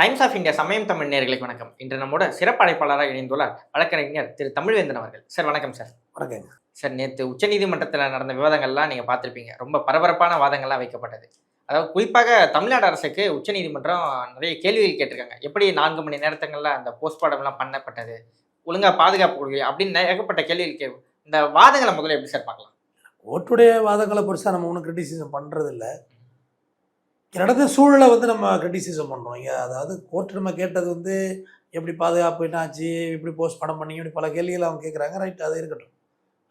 Times of India சமயம் தமிழ் நேர்களுக்கு வணக்கம். இன்று நம்மோட சிறப்பு அழைப்பாளராக இணைந்துள்ளார் வழக்கறிஞர் திரு தமிழ்வேந்தன் அவர்கள். சார் வணக்கம் சார். வணக்கங்க. சார் நேற்று உச்சநீதிமன்றத்தில் நடந்த விவாதங்கள்லாம் நீங்கள் பார்த்துருப்பீங்க. ரொம்ப பரபரப்பான வாதங்கள்லாம் வைக்கப்பட்டது. அதாவது குறிப்பாக தமிழ்நாடு அரசுக்கு உச்சநீதிமன்றம் நிறைய கேள்விகள் கேட்டிருக்காங்க. எப்படி நான்கு மணி நேரத்துங்களில் அந்த போஸ்ட்மார்ட்டம்லாம் பண்ணப்பட்டது? ஒழுங்காக பாதுகாப்பு கொடுக்கலையா? அப்படின்னு ஏகப்பட்ட கேள்விகள் கே இந்த வாதங்களை முதல்ல எப்படி சார் பார்க்கலாம்? கோர்ட்டுடைய வாதங்களை பெருசாக நம்ம ஒன்றும் கிரிட்டிசிசம் பண்ணுறதில்ல நடந்த சூழலை வந்து நம்ம கிரிட்டிசிசம் பண்ணுறோம் அதாவது கோர்ட் நம்ம கேட்டது வந்து எப்படி பாதுகாப்பு என்னாச்சு எப்படி போஸ்ட் படம் பண்ணி இப்படி பல கேள்விகள் அவங்க கேட்குறாங்க ரைட் அது இருக்கட்டும்.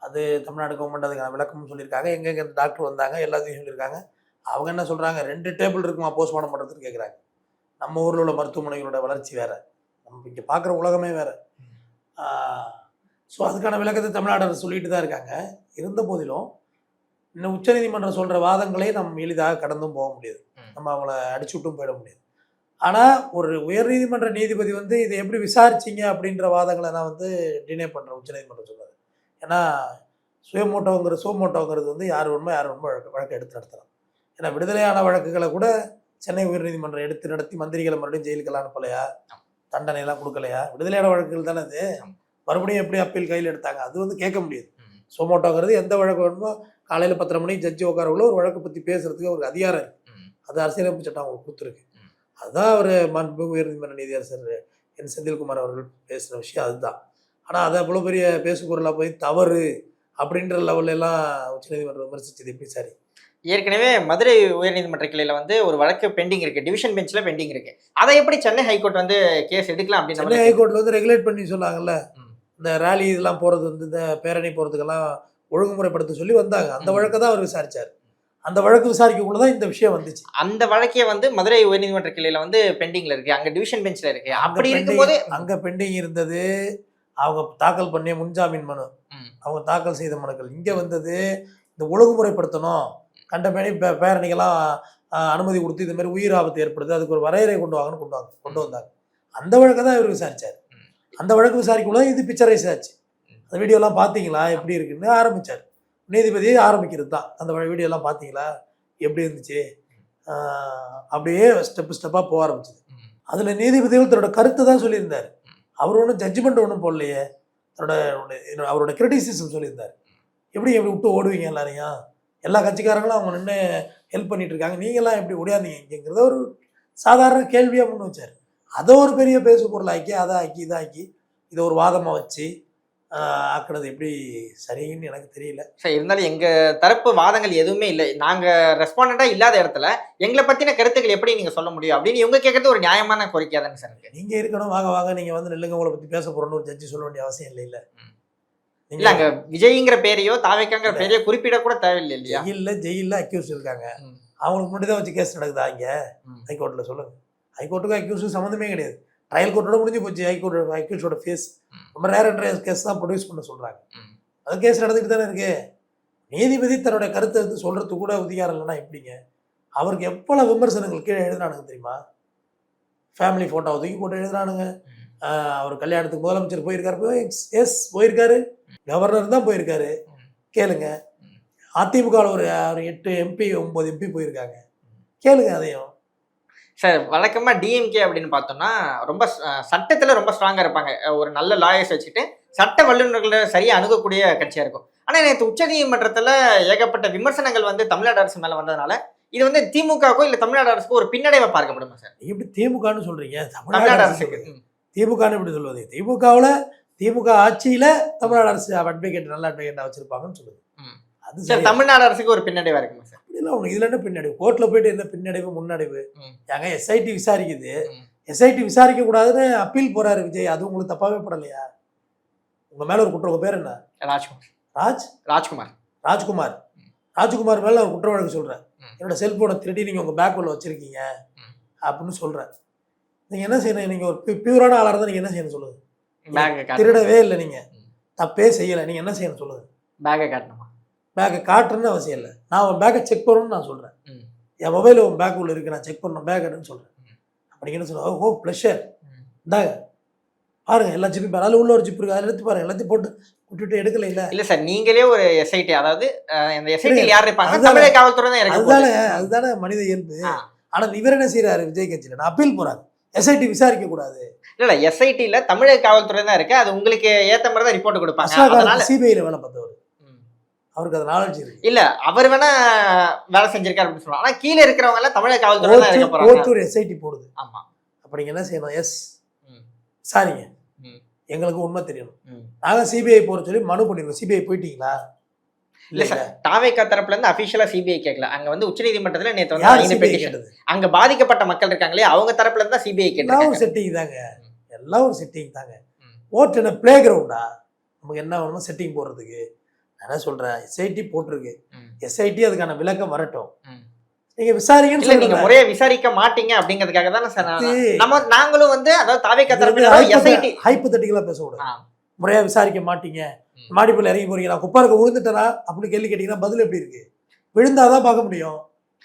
அது தமிழ்நாடு கவர்மெண்ட் அதுக்கான விளக்கமும் சொல்லியிருக்காங்க. எங்கெங்கே டாக்டர் வந்தாங்க எல்லாத்தையும் சொல்லியிருக்காங்க. அவங்க என்ன சொல்கிறாங்க ரெண்டு டேபிள் இருக்குமா போஸ்ட்மார்ட்டம் பண்ணுறதுன்னு கேட்குறாங்க நம்ம ஊரில் உள்ள மருத்துவமனைகளோட வளர்ச்சி வேறு. நம்ம இங்கே பார்க்குற உலகமே வேறு. ஸோ அதுக்கான விளக்கத்தை தமிழ்நாடு சொல்லிட்டு தான் இருக்காங்க. இருந்த போதிலும் இன்னும் உச்சநீதிமன்றம் சொல்கிற வாதங்களை நம்ம எளிதாக கடந்தும் போக முடியாது. நம்ம அவங்கள அடிச்சு விட்டும் போயிட முடியாது. ஆனால் ஒரு உயர்நீதிமன்ற நீதிபதி வந்து இதை எப்படி விசாரிச்சீங்க அப்படின்ற வாதங்களை நான் வந்து டினே பண்ணுறேன் உச்சநீதிமன்றம் சொல்லாது ஏன்னா சுயமோட்டோங்கிற சுயமோட்டோங்கிறது வந்து யார் உண்மை யார் உண்மை வழக்கு வழக்கு எடுத்து நடத்தலாம். ஏன்னா விடுதலையான வழக்குகளை கூட சென்னை உயர்நீதிமன்றம் எடுத்து நடத்தி மந்திரிகளை மறுபடியும் ஜெயிலுக்கெல்லாம் அனுப்பலையா? தண்டனை எல்லாம் கொடுக்கலையா? விடுதலையான வழக்குகள் தானே அது. மறுபடியும் எப்படி அப்பீல் கையில் எடுத்தாங்க? அது வந்து கேட்க முடியாது. சோமோட்டோங்கிறது எந்த வழக்கு வேணுமோ காலையில் பத்தரை மணிக்கு ஜட்ஜி உட்காரக்குள்ள ஒரு வழக்கை பற்றி பேசுறதுக்கு ஒரு அதிகாரம். அது அரசியலமைப்பு சட்டம் அவங்களுக்கு கொடுத்துருக்கு. அதுதான் அவர் மாண்புமிகு உயர்நீதிமன்ற நீதியரசர் என் செந்தில்குமார் அவர்கள் பேசின விஷயம். அதுதான். ஆனால் அதை அவ்வளோ பெரிய பேசுபொருளாக போய் தவறு அப்படின்ற லெவல்ல எல்லாம் உச்சநீதிமன்றம் விமர்சிச்சது எப்படி சரி? ஏற்கனவே மதுரை உயர்நீதிமன்ற கிளையில வந்து ஒரு வழக்கு பெண்டிங் இருக்கு. டிவிஷன் பெஞ்சில் பெண்டிங் இருக்கு. அதை எப்படி சென்னை ஹைகோர்ட் வந்து கேஸ் எடுக்கலாம் சென்னை அப்படின்னு ஹைகோர்ட்ல வந்து ரெகுலேட் பண்ணி சொன்னாங்கல்ல. இந்த ரேலி இதெல்லாம் போகிறது வந்து இந்த பேரணி போகிறதுக்கெல்லாம் ஒழுங்குமுறைப்படுத்த சொல்லி வந்தாங்க. அந்த. வழக்கை தான் அவர் விசாரிச்சார். அந்த வழக்கு விசாரிக்கக்குள்ள தான் இந்த விஷயம் வந்துச்சு. அந்த வழக்கே வந்து மதுரை உயர்நீதிமன்ற கிளையில வந்து பெண்டிங்ல இருக்கு. அங்க டிவிஷன் பெஞ்ச்ல இருக்கு. அப்படி இருக்கும்போது அங்க பெண்டிங் இருந்தது. அவங்க தாக்கல் பண்ணிய முன்ஜாமீன் மனு. அவங்க தாக்கல் செய்த மனுக்கள். இங்க வந்தது இந்த ஒழுங்குமுறைப்படுத்தணும். கண்டபடி பே- பேரணிக்கெல்லாம் ஆஹ், அனுமதி கொடுத்து இது மாதிரி உயிர் ஆபத்து ஏற்படுது. அதுக்கு ஒரு வரையறை கொண்டு வாங்கன்னு கொண்டு வாங்க கொண்டு வந்தாங்க. அந்த வழக்கை தான் இவர் விசாரிச்சார். அந்த வழக்கு விசாரிக்குள்ள இது பிக்சரைஸ் ஆச்சு. அந்த வீடியோலாம் பார்த்தீங்களா? எப்படி இருக்குன்னு ஆரம்பிச்சார். நீதிபதியே ஆரம்பிக்கிறது தான் அந்த வீடியோலாம் பார்த்தீங்களா? எப்படி இருந்துச்சு? அப்படியே ஸ்டெப் ஸ்டெப்பாக போக ஆரம்பிச்சது. அதில் நீதிபதிகள் தன்னோட கருத்தை தான் சொல்லியிருந்தார். அவர் ஒன்றும் ஜட்ஜ்மெண்ட் ஒன்றும் போடலையே. தன்னோட அவரோட கிரிட்டிசிசம் சொல்லியிருந்தார். எப்படி எப்படி விட்டு ஓடுவீங்க எல்லாரையும்? எல்லா கட்சிக்காரங்களும் அவங்க நின்று ஹெல்ப் பண்ணிட்டு இருக்காங்க. நீங்களாம் எப்படி ஓடியாந்தீங்கிறத ஒரு சாதாரண கேள்வியாக முன் வச்சார். அதை ஒரு பெரிய பேசு பொருள் ஆக்கி அதை ஆக்கி இதாக்கி இதை ஒரு வாதமாக வச்சு ஆஹ், ஆக்குனது எப்படி சரின்னு எனக்கு தெரியல. சரி இருந்தாலும் எங்க தரப்பு வாதங்கள் எதுவுமே இல்லை. நாங்க ரெஸ்பாண்டா இல்லாத இடத்துல எங்களை பத்தின கருத்துக்கள் எப்படி நீங்க சொல்ல முடியும் அப்படின்னு இவங்க கேட்கறது ஒரு நியாயமான கோரிக்கையா தானே சார் நீங்கள் இருக்கணும் வாங்க வாங்க நீங்கள் வந்து நில்லுங்க உங்களை பற்றி பேச போகிறோன்னு ஒரு ஜட்ஜி சொல்ல வேண்டிய அவசியம் இல்லை இல்லை. இல்ல அங்க விஜய்ங்கிற பேரையோ தாவைக்காங்கிற இல்ல. பேரையோ குறிப்பிட கூட தேவையில்லை இல்லையா? ஜெயிலில் ஜெயிலில் அக்யூஸ் இருக்காங்க. அவங்களுக்கு முன்னாடி தான் வச்சு கேஸ் நடக்குதா இங்கே. ஹைகோர்ட்டில் சொல்லுங்க. ஹைகோர்ட்டுக்கும் அக்யூஸுக்கும் சம்மந்தமே கிடையாது. ட்ரையல் கோர்ட்டோட முடிஞ்சு போச்சு. ஹைகோர்ட் அக்யூஸோட ஃபேஸ். ரொம்ப ரேர் கேஸ் தான் ப்ரொடியூஸ் பண்ண சொல்கிறாங்க. அது கேஸ் நடந்துக்கிட்டு தானே இருக்கு. நீதிபதி தன்னுடைய கருத்தை வந்து சொல்கிறது கூட அதிகாரம் இல்லைன்னா எப்படிங்க? அவருக்கு எவ்வளவு விமர்சனங்கள் கீழே எழுதுனானுங்க தெரியுமா? ஃபேமிலி ஃபோட்டோவை தூக்கி போட்டு. ஆஹ் அவர் கல்யாணத்துக்கு முதலமைச்சர் போயிருக்காரு. எஸ் போயிருக்காரு. கவர்னர் தான் போயிருக்காரு. கேளுங்க. அதிமுகவில் ஒரு எட்டு எம்பி ஒன்பது எம்பி போயிருக்காங்க. கேளுங்க அதையும். சார் வழக்கமா டிஎம்கே அப்படின்னு பார்த்தோம்னா ரொம்ப சட்டத்துல ரொம்ப ஸ்ட்ராங்கா இருப்பாங்க. ஒரு நல்ல லாயர்ஸ் வச்சுட்டு சட்ட வல்லுநர்களை சரியா அணுகக்கூடிய கட்சியா இருக்கும். ஆனா நேற்று உச்சநீதிமன்றத்துல ஏகப்பட்ட விமர்சனங்கள் வந்து தமிழ்நாடு அரசு மேல வந்ததுனால இது வந்து திமுகவோ இல்ல தமிழ்நாடு அரசுக்கோ ஒரு பின்னடைவை பார்க்கப்படுமா சார்? நீங்க எப்படி திமுகன்னு சொல்றீங்க? தமிழ்நாடு அரசுக்கு. திமுகன்னு எப்படி சொல்வது? திமுகவில் திமுக ஆட்சியில தமிழ்நாடு அரசு அட்வொகேட் நல்ல அட்வொகேட்டா வச்சிருப்பாங்கன்னு சொல்லுது. அது சார் சரி தமிழ்நாடு அரசுக்கு ஒரு பின்னடைவா இருக்குமா சார்? இல்லை உனக்கு இதுல என்ன பின்னடைவு? கோர்ட்ல போயிட்டு என்ன பின்னடைவு முன்னடைவு. ஏங்க எஸ்ஐடி விசாரிக்குது. எஸ்ஐடி விசாரிக்க கூடாதுன்னு அப்பீல் போறாரு விஜய். அது உங்களுக்கு தப்பாவே படலையா? உங்க மேல ஒரு குற்றம் பேர் என்ன? ராஜ்குமார். ராஜ்? ராஜ்குமார். ராஜ்குமார். ராஜ்குமார் மேல ஒரு குற்ற வழக்கு சொல்றேன். என்னோட செல்போனை திருடி நீங்க உங்க பேக் உள்ள வச்சிருக்கீங்க. அப்படின்னு சொல்றேன் நீங்க என்ன செய்யணும்? நீங்க ஒரு பியூரான ஆளா இருந்தா நீங்க என்ன செய்யணும் காட்டணும். திருடவே இல்லை நீங்க. தப்பே செய்யலை. நீங்க என்ன செய்யணும் சொல்லுங்க பேக்கை காட்டணுமா? பேக்கை காட்டுறேன்னு அவசியம் இல்லை. நான் உன் பேக்கை செக் பண்ணணும்னு நான் சொல்றேன். ம். என் மொபைல் உன் பேக் உள்ள இருக்கு நான் செக் பண்ணணும். பேக் எடுன்னு சொல்றேன். ம். அப்படிங்கன்னு சொல்லுவாங்க ஓ ப்ளஷர். இந்தாங்க. பாருங்க எல்லா ஜிப்பி பாரு. அதில் உள்ள ஒரு ஜிப் இருக்கு. அதில் எடுத்து பாருங்க. எல்லாத்தையும் போட்டு விட்டுட்டு எடுக்கல இல்ல இல்ல சார் நீங்களே ஒரு எஸ்ஐடி அதாவது இந்த எஸ்ஐடி யார் இருப்பாங்க? தமிழக காவல்துறை தான். அதுதானே அதுதானே மனித இயல்பு. ஆ. ஆனா இவர் என்ன செய்யறாரு விஜய் கட்சியில. நான் அப்பீல் போறாரு எஸ்ஐடி விசாரிக்க கூடாது. இல்ல இல்ல எஸ்ஐடில தமிழக காவல்துறை தான் இருக்கு. அது உங்களுக்கு ஏத்த மாதிரி தான் ரிப்போர்ட் கொடுப்பாங்க. சிபிஐல வேலை பார்த்தவர். அவருக்கு அது நாலேஜ் இருக்கு. இல்ல அவர் வேணா வேலை செஞ்சிருக்காரு அப்படின்னு சொல்லுவாங்க. ஆனா கீழ இருக்கிறவங்க எல்லாம் தமிழக காவல்துறை ஓத்தூர் எஸ்ஐடி போடுது. ஆமா. அப்ப நீங்க என்ன செய்யணும்? எஸ் ம். எங்களுக்கு உண்மை தெரியணும். நாங்க சிபிஐ போற சொல்லி மனு பண்ணிருக்கோம். சிபிஐ போயிட்டீங்களா? இல்ல சார் தாவேக்கா தரப்புல இருந்து அபிஷியலா சிபிஐ கேட்கல. அங்க வந்து உச்சநீதிமன்றத்துல நேத்து வந்து ஐந்து பெட்டிஷன் அங்க பாதிக்கப்பட்ட மக்கள் இருக்காங்களே அவங்க தரப்புல இருந்து சிபிஐ ஒரு செட்டிங் தாங்க. எல்லாம் ஒரு செட்டிங் தாங்க. ஓட்டு என்ன பிளே கிரவுண்டா நமக்கு என்ன வேணுமோ செட்டிங் போடுறதுக்கு. நான் சொல்றேன். எஸ்ஐடி போட்டிருக்கு. எஸ்ஐடி அதுக்கான விளக்கம் வரட்டும். நீங்க விசாரிங்கன்னு இல்ல நீங்க முறையா விசாரிக்க மாட்டீங்க அப்படிங்கிறதுக்காக தானே சார் நம்ம நாங்களும் வந்து அதாவது தாவேக்கா தரப்புல எஸ்ஐடி ஹைப்போதட்டிக்கலா பேசக்கூடாது முறையா விசாரிக்க மாட்டீங்க. ம். மாடிப்பள்ள இறங்கி போறீங்க நான் குப்பா இருக்க விழுந்துட்டேனா அப்படின்னு கேள்வி கேட்டீங்கன்னா பதில் எப்படி இருக்கு? விழுந்தாதான் பார்க்க முடியும்.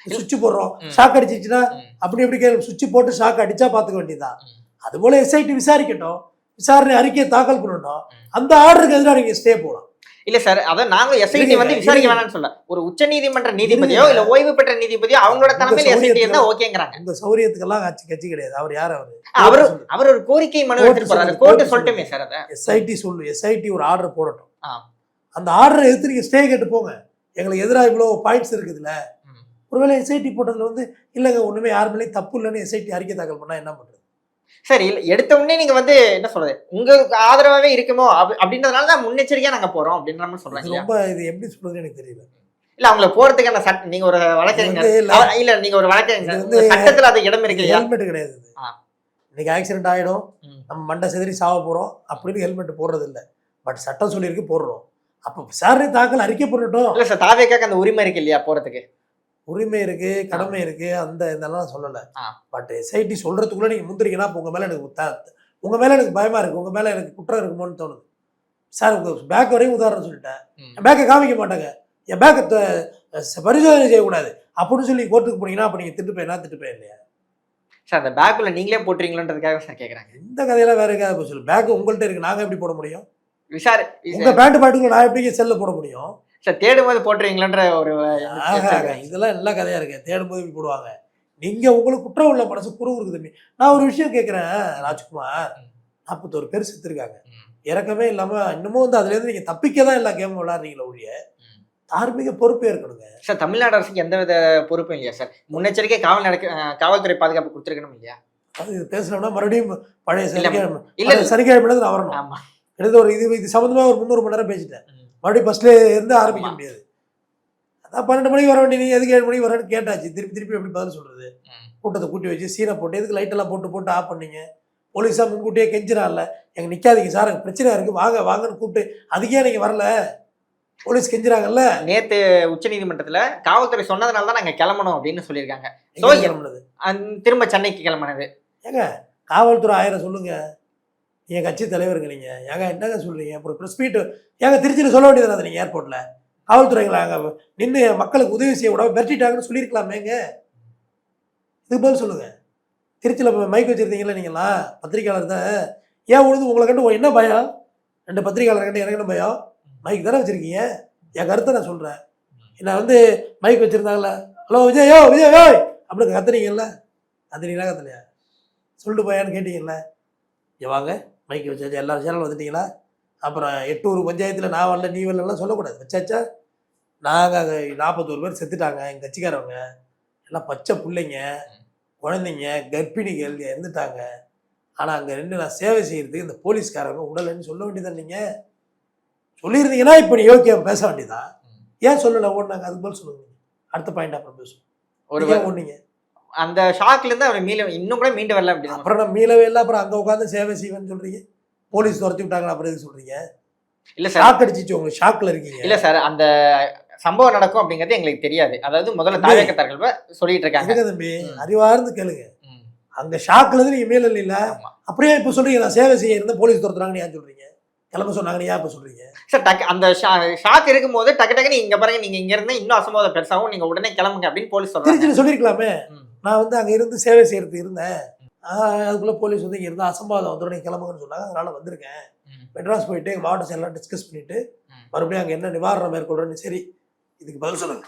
சுவிட்ச் போடுறோம். ஷாக் அடிச்சிச்சுன்னா. அப்படி எப்படி கேள்வி. சுவிட்ச் போட்டு ஷாக் அடிச்சா பாத்துக்க வேண்டியதுதான். அது போல எஸ்ஐடி விசாரிக்கட்டும். விசாரணை அறிக்கையை தாக்கல் பண்ணட்டும் ம். அந்த ஆர்டருக்கு எதிராக நீங்க ஸ்டே போகலாம் இல்ல சார் அதான் நாங்களும் எஸ்ஐடி வந்து விசாரிக்க. வேணாம்னு சொல்ல. ஒரு உச்ச நீதிமன்ற நீதிபதியோ. இல்ல. ஓய்வு பெற்ற நீதிபதியோ அவங்களோட தலைமையில எஸ்ஐடி இருந்தா ஓகேங்கிறாங்க. உங்க சௌரியத்துக்கெல்லாம் கட்சி கட்சி கிடையாது. அவர் யார் அவரு? அவரு அவர் ஒரு கோரிக்கை மனு எடுத்துட்டு கோர்ட்டு சொல்லட்டுமே சார் அத. எஸ்ஐடி சொல்லு. எஸ்ஐடி ஒரு ஆர்டர் போடட்டும். அந்த ஆர்டரை எடுத்து நீங்க ஸ்டே கேட்டு போங்க. எங்களுக்கு எதிராக இவ்வளோ பாயிண்ட்ஸ் இருக்குதுல்ல. ஒருவேளை எஸ்ஐடி போட்டதுல வந்து இல்லைங்க ஒண்ணுமே யார் மேலேயும் தப்பு இல்லைன்னு எஸ்ஐடி அறிக்கை தாக்கல் பண்ணா என்ன பண்றது? சரி இல்ல எடுத்த உடனே நீங்க வந்து என்ன சொல்றது? உங்களுக்கு ஆதரவாவே இருக்குமோ? அப்படி- அப்படின்றதுனால தான் முன்னெச்சரிக்கையா நாங்க போறோம் அப்படின்ற மாதிரி சொல்றாங்க? ரொம்ப இது எப்படி சொல்றதுன்னு எனக்கு தெரியல. இல்ல அவங்கள போறதுக்கான சட்ட நீங்க ஒரு வழக்கறிஞர். இல்ல, நீங்க ஒரு வழக்கறிஞர். சட்டத்துல அது இடம் இருக்கு ஹெல்மெட் கிடையாது. இன்னைக்கு ஆக்சிடென்ட் ஆயிடும். நம்ம மண்டை செதறி சாவ போறோம். அப்படின்னு ஹெல்மெட் போடுறது இல்ல. பட் சட்டம் சொல்லியிருக்கு போடுறோம். அப்ப விசாரணை தாக்கல் அறிக்கை பண்ணட்டும் இல்ல சார் தாவேக்காக்கு அந்த உரிமை இருக்கு இல்லையா போறதுக்கு? உரிமை இருக்கு கடமை இருக்கு அந்த இதெல்லாம் சொல்லல. பட் எஸ்ஐடி சொல்றதுக்குள்ள நீங்க முந்திரிங்கன்னா உங்க மேல எனக்கு உங்க மேல எனக்கு பயமா இருக்கு உங்க மேல எனக்கு குற்றம் இருக்குமோன்னு தோணுது. சார் உங்க பேக் வரையும் உதாரணம் சொல்லிட்டேன். என் பேக்கை காமிக்க மாட்டாங்க. என் பேக்கை பரிசோதனை செய்யக்கூடாது. அப்படின்னு சொல்லி கோர்ட்டுக்கு போனீங்கன்னா அப்ப நீங்க திட்டு போயினா திட்டு போய் இல்லையா? சார் அந்த பேக்குள்ள நீங்களே போட்டுறீங்களன்றதுக்காக சார் கேக்குறாங்க. இந்த கதையெல்லாம் வேற எங்கேயாவது சொல்லு பேக் உங்கள்ட்ட இருக்கு நாங்க எப்படி போட முடியும்? விசாரி உங்க பேண்ட் பாட்டுக்குள்ள நான் எப்படி செல்ல போட முடியும்? சார் தேடும் போது போட்டுறீங்களன்ற ஒரு. இதெல்லாம் நல்ல கதையா இருக்கு. தேடும் போது இப்படி போடுவாங்க. நீங்க உங்களுக்கு குற்றம் உள்ள மனசு குரு இருக்கு தம்பி. நான் ஒரு விஷயம் கேட்கிறேன் ராஜ்குமார். நாற்பத்தோரு பேர் செத்துருக்காங்க. இறக்கமே இல்லாம இன்னமும் வந்து அதுல இருந்து நீங்க தப்பிக்க தான் எல்லா கேமும் விளையாடுறீங்களா ஒழிய. தார்மீக பொறுப்பே இருக்கணுங்க. சார் தமிழ்நாடு அரசுக்கு எந்தவித பொறுப்பும் இல்லையா சார்? முன்னெச்சரிக்கை காவல் நடக்க காவல்துறை பாதுகாப்பு கொடுத்துருக்கணும் இல்லையா? அது பேசணும்னா மறுபடியும் பழைய சனிக்கிழமை இல்ல. பழைய சனிக்கிழமை நான் வரணும். ஆமா. கிட்டத்தட்ட ஒரு இது இது சம்மந்தமா ஒரு முந்நூறு மணி நேரம் பேசிட்டேன். மறுபடியும் ஃபர்ஸ்ட்ல இருந்து ஆரம்பிக்க. முடியாது. அதான் பன்னெண்டு மணிக்கு வர வேண்டிய நீ எதுக்கு ஏழு மணிக்கு வரேன்னு கேட்டாச்சு. திருப்பி திருப்பி எப்படி பதில் சொல்றது? ம். கூட்டத்தை கூட்டி வச்சு சீனை போட்டு எதுக்கு லைட் எல்லாம் போட்டு போட்டு ஆஃப் பண்ணீங்க? போலீஸா முன்கூட்டியே கெஞ்சினால எங்க நிக்காதீங்க சார் எனக்கு பிரச்சனை இருக்கு. வாங்க வாங்கன்னு கூப்பிட்டு அதுக்கே நீங்க வரல. போலீஸ் கெஞ்சுறாங்கல்ல. நேத்து உச்சநீதிமன்றத்துல காவல்துறை சொன்னதுனால தான் நாங்க கிளம்பணும் அப்படின்னு சொல்லியிருக்காங்க. திரும்ப சென்னைக்கு கிளம்பினது. காவல்துறை ஆயிரம் சொல்லுங்க. என் கட்சி தலைவருங்க நீங்கள் ஏங்க என்னங்க சொல்கிறீங்க அப்புறம் ப்ரெஸ் மீட் ஏங்க திருச்சியில் சொல்ல வேண்டியது அதை நீங்கள் ஏர்போர்ட்ல காவல்துறைங்களா அங்கே நின்று மக்களுக்கு உதவி செய்ய விடாம விரட்டிட்டாங்கன்னு சொல்லியிருக்கலாமேங்க இதுக்கு பதில் சொல்லுங்கள் திருச்சியில் மைக் வச்சுருந்தீங்களா நீங்களா பத்திரிக்கையாளர் தான்? ஏன் உழுது? உங்களை கண்டு என்ன பயம்? ரெண்டு பத்திரிக்கையாளர் கண்டு எனக்கு என்ன பயம்? மைக் தானே வச்சுருக்கீங்க? என் கருத்தை நான் சொல்கிறேன் நான் வந்து mic வச்சிருந்தாங்கல்ல? Hello Vijay yo Vijay yo அப்படின்னு கத்துனீங்கல்ல? கத்துனீங்களா கத்துலையா? சொல்லிட்டு போயான்னு கேட்டீங்கல்ல? வாங்க. மைக் வச்சாச்சு எல்லா சேனல் வந்துட்டீங்களா? அப்புறம் எட்டூர் பஞ்சாயத்தில் நான் வரல நீ வரலாம் சொல்லக்கூடாது. வச்சாச்சா? நாங்கள் நாற்பத்தோரு பேர் செத்துட்டாங்க எங்கள் கட்சிக்காரவங்க. எல்லாம் பச்சை பிள்ளைங்க குழந்தைங்க கர்ப்பிணிகள் இறந்துட்டாங்க. ஆனால் அங்கே ரெண்டு நான் சேவை செய்யறதுக்கு இந்த போலீஸ்காரங்க உடலைன்னு சொல்ல வேண்டியதான் நீங்கள் சொல்லியிருந்தீங்கன்னா இப்போ நீ யோக்கியம் பேச வேண்டியதான் ஏன் சொல்லலை? ஓடினாங்க. அதுக்கு பதில் சொல்லுங்க அடுத்த பாயிண்ட் அப்புறம் பேசுவோம். ஒரு ஓடுனீங்க. அந்த ஷாக்ல இருந்து அவர் மீள இன்னும் கூட மீண்டு வரல அப்படின்னு. அப்புறம் நான் மீளவே இல்லை அப்புறம் அங்கே உட்காந்து சேவை செய்வேன்னு சொல்றீங்க. போலீஸ் துரத்தி விட்டாங்களா அப்புறம் எதுக்கு சொல்றீங்க? இல்ல சார். ஷாக் அடிச்சிச்சு உங்களுக்கு? ஷாக்ல இருக்கீங்க. இல்ல சார் அந்த சம்பவம் நடக்கும் அப்படிங்கிறது எங்களுக்கு தெரியாது. அதாவது முதல்ல தாவேக்கத்தார்கள் சொல்லிட்டு இருக்காங்க. தம்பி. அறிவார்ந்து கேளுங்க. அங்க ஷாக்ல இருந்து நீங்க மீள இல்ல. அப்படியே இப்ப சொல்றீங்க நான் சேவை செய்ய இருந்த போலீஸ் துரத்துறாங்கன்னு ஏன் சொல்றீங்க? கிளம்ப சொன்னாங்கன்னு ஏன் இப்ப சொல்றீங்க? சார் டக்கு அந்த ஷாக் இருக்கும்போது டக்கு டக்குன்னு இங்க பாருங்க நீங்க இங்க இருந்து இன்னும் அசம்பாவிதம் பெருசாகும் நீங்க உடனே கிளம்புங்க அப்படின்னு போலீஸ் சொல்றாங்க. சொல்லிருக்கலாமே. நான் வந்து அங்க இருந்து சேவை செய்யறதுக்கு இருந்தேன். அதுக்குள்ள போலீஸ் வந்து இங்க இருந்தா அசம்பாவிதம் வந்துடும் நீங்க கிளம்புங்கன்னு சொன்னாங்க. அதனால வந்திருக்கேன். மெட்ராஸ் போயிட்டு எங்க மாவட்ட செயலாம் டிஸ்கஸ் பண்ணிட்டு ம். மறுபடியும் அங்க என்ன நிவாரணம் மேற்கொள்றேன்னு சரி இதுக்கு பதில் சொல்லுங்க.